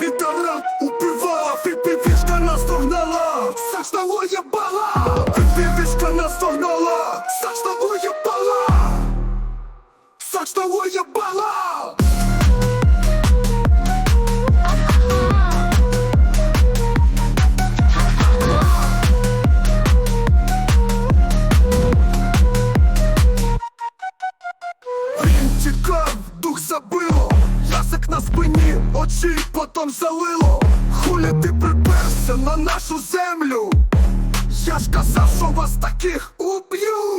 Вишка убивала, вишка ты Сачного нас вишка наздогнала, Сачного ебала, Сачного ебала. Він спині, очі потом залило. Хулі ти приперся на нашу землю. Я ж казав, що вас таких уб'ю.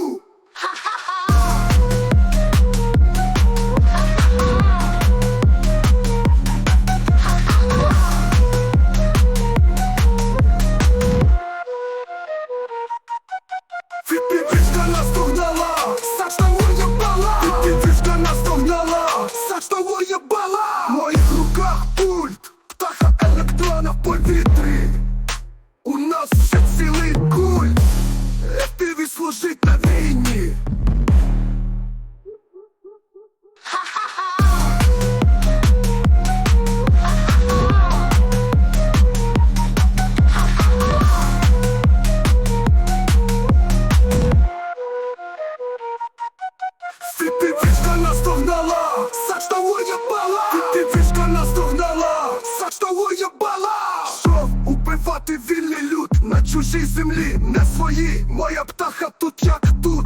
Чужій землі, не свої. Моя птаха тут як тут,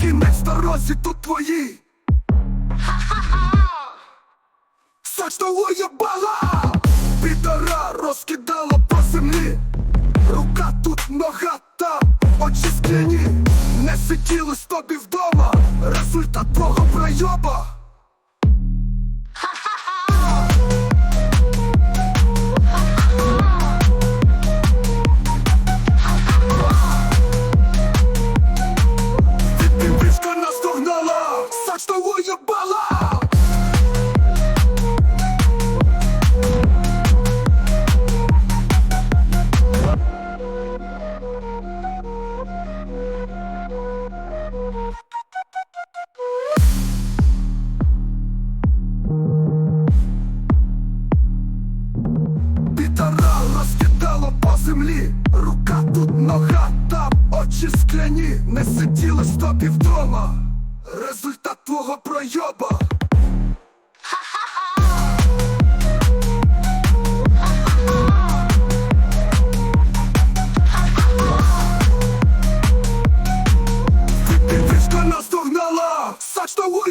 кінець дорозі тут твої. Сачного єбала Підара розкидала по землі. Рука тут, нога там, очі скляні. Не сиділи з тобі вдома. Результат твого пройоба землі, рука тут, нога там, очі скляні, не сиділи з вдома. Результат твого пройоба. Підпівішка наздогнала, сачного